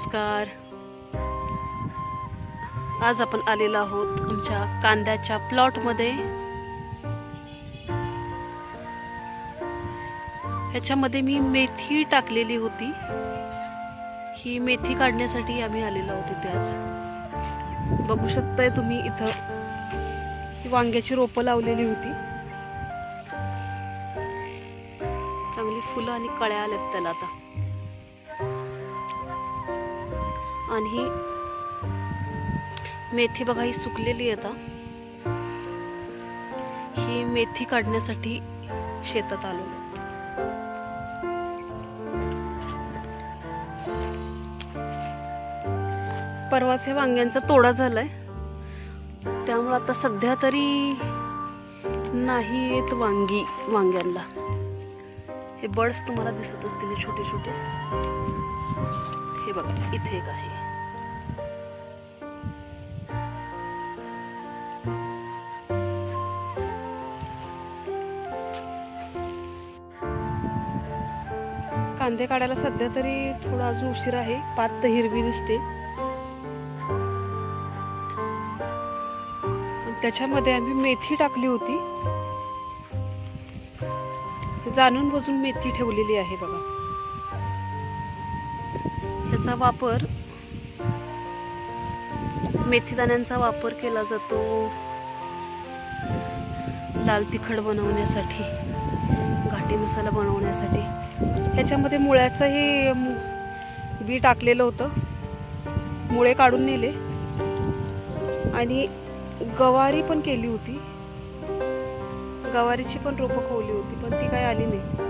नमस्कार. आज आपण आलेलो आहोत आमच्या कांद्याच्या प्लॉटमध्ये ह्याच्यामध्ये मी मेथी टाकलेली होती. ही मेथी काढण्यासाठी आम्ही आलेलो आहोत इथे आज. बघू शकताय तुम्ही इथं ही वांग्याची रोपं लावलेली होती. चांगली फुलं आणि कळ्या आल्यात त्याला आता. आणि ही मेथी बघा ही सुकलेली आहे आता. ही मेथी काढण्यासाठी शेतात आलो. परवाच हे वांग्यांचा तोडा झालाय. त्यामुळे आता सध्या तरी नाही येत वांगी वांग्यांना हे बर्ड्स तुम्हाला दिसत असतील हे छोटे छोटे हे बघा इथे एक आहे. कांदे काढायला सध्या तरी थोडा अजून उशीर आहे. पात तर हिरवी दिसते. त्याच्यामध्ये आम्ही मेथी टाकली होती. जाणून बुजून मेथी ठेवलेली आहे बघा. ह्याचा वापर मेथीदाण्यांचा वापर केला जातो. लाल तिखट बनवण्यासाठी घाटी मसाला बनवण्यासाठी. ह्याच्यामध्ये मुळ्याचंही हे बी टाकलेलं होतं. मुळे काढून नेले. आणि गवारी पण केली होती. गवारीची पण रोपं खवली होती पण ती काय आली नाही.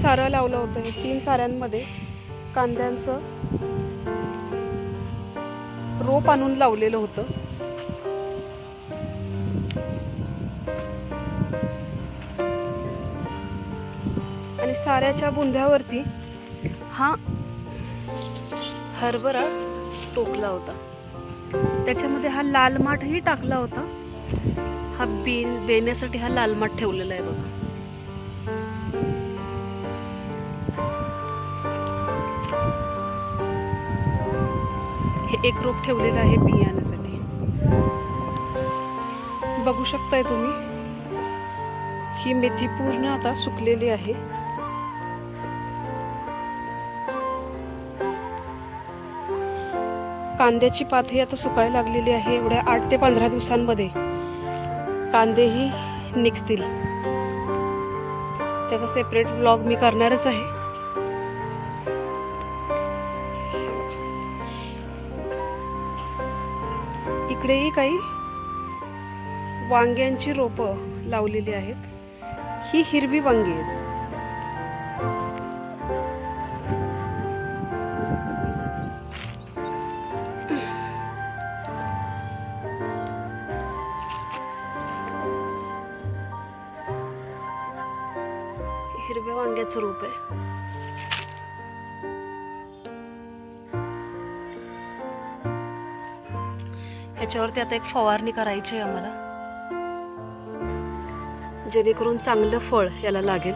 सारं लावलं होतं हे तीन साऱ्यांमध्ये कांद्यांचं रोप आणून लावलेलं होतं. आणि साऱ्याच्या बुंध्यावरती हा हरभरा टोकला होता. त्याच्यामध्ये हा लाल माठही टाकला होता. हा बेन बेण्यासाठी हा लाल माठ ठेवलेला आहे बघा. हे एक रोप ठेवलेलं आहे बियाण्यासाठी बघू शकताय तुम्ही ही मेथी पूर्ण आता सुकलेली आहे. कांद्याची पातही आता सुकायला लागलेली आहे एवढ्या आठ ते पंधरा दिवसांमध्ये. कांदेही निघतील. त्याचा सेपरेट ब्लॉग मी करणारच आहे. इकडेही काही वांग्यांची रोपं लावलेली आहेत. ही हिरवी वांगी आहेत. हिरव्या वांग्याचं रोप आहे. ह्याच्यावरती आता एक फवारणी करायची आहे आम्हाला. जेणेकरून चांगलं फळ याला लागेल.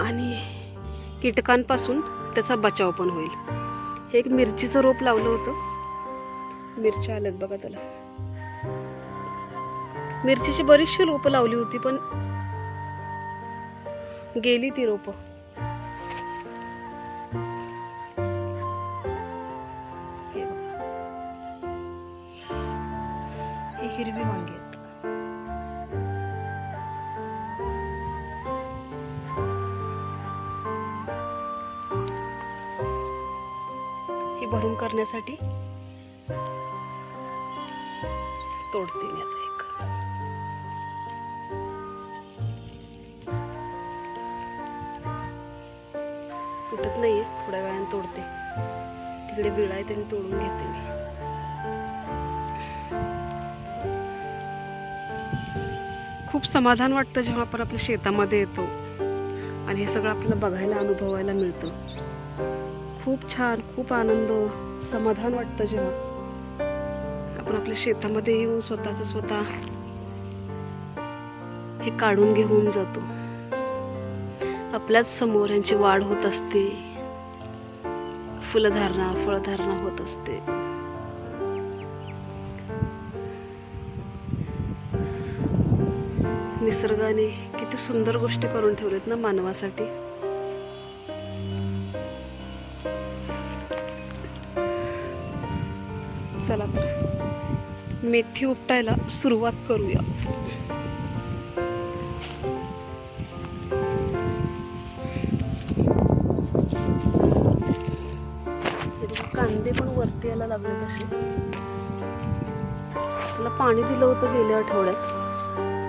आणि कीटकांपासून त्याचा बचाव पण होईल. हे एक मिरचीचं रोप लावलं होतं. मिरच्या आल्यात बघा त्याला. मिरचीची बरीचशी रोपं लावली होती पण गेली ती रोपं. भरून करण्यासाठी? तोडते मी आता एक. तुटत नाहीये थोड्या वेळाने तोडते. तिकडे बिळ आहे त्यांनी तोडून घेते मी. खूप समाधान वाटतं जेव्हा आपण आपल्या शेतामध्ये येतो. आणि हे सगळं आपल्याला बघायला अनुभवायला मिळतं. खूप छान खूप आनंद समाधान वाटतं जेव्हा. आपण आपल्या शेतामध्ये येऊन स्वतःच स्वतः हे काढून घेऊन जातो. आपल्याच समोर यांची वाढ होत असते. फुलधारणा फळधारणा होत असते. निसर्गाने किती सुंदर गोष्टी करून ठेवल्यात ना मानवासाठी. चला तर. मेथी उपटायला सुरुवात करूया. कांदे पण वरती यायला लागले तसे. त्याला पाणी दिलं होतं गेल्या आठवड्यात.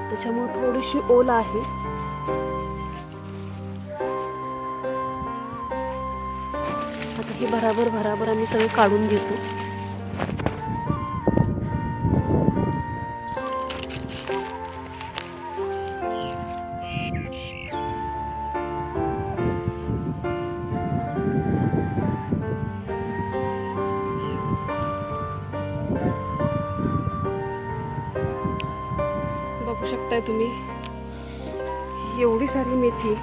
त्याच्यामुळे थोडीशी ओल आहे. आता हे भराभर भराभर आम्ही सगळं काढून घेतो. बघताय तुम्ही? एवढी सारी मेथी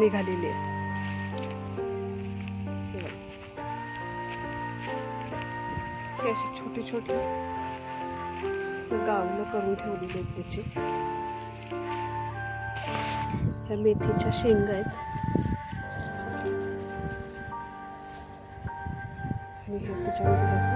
निघालेली आहे. अशी छोटी छोटी गावलं करून ठेवलेली आहेत त्याची. ह्या मेथीच्या शेंगा आहेत. आणि हे त्याच्यामध्ये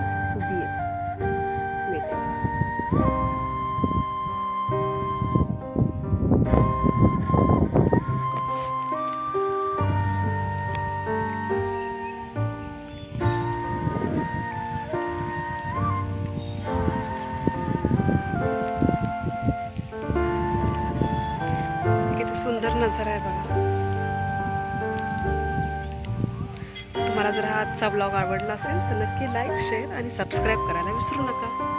सुंदर नजर आहे बघा. तुम्हाला जर हा आजचा ब्लॉग आवडला असेल तर नक्की लाईक शेअर आणि सबस्क्राईब करायला विसरू नका.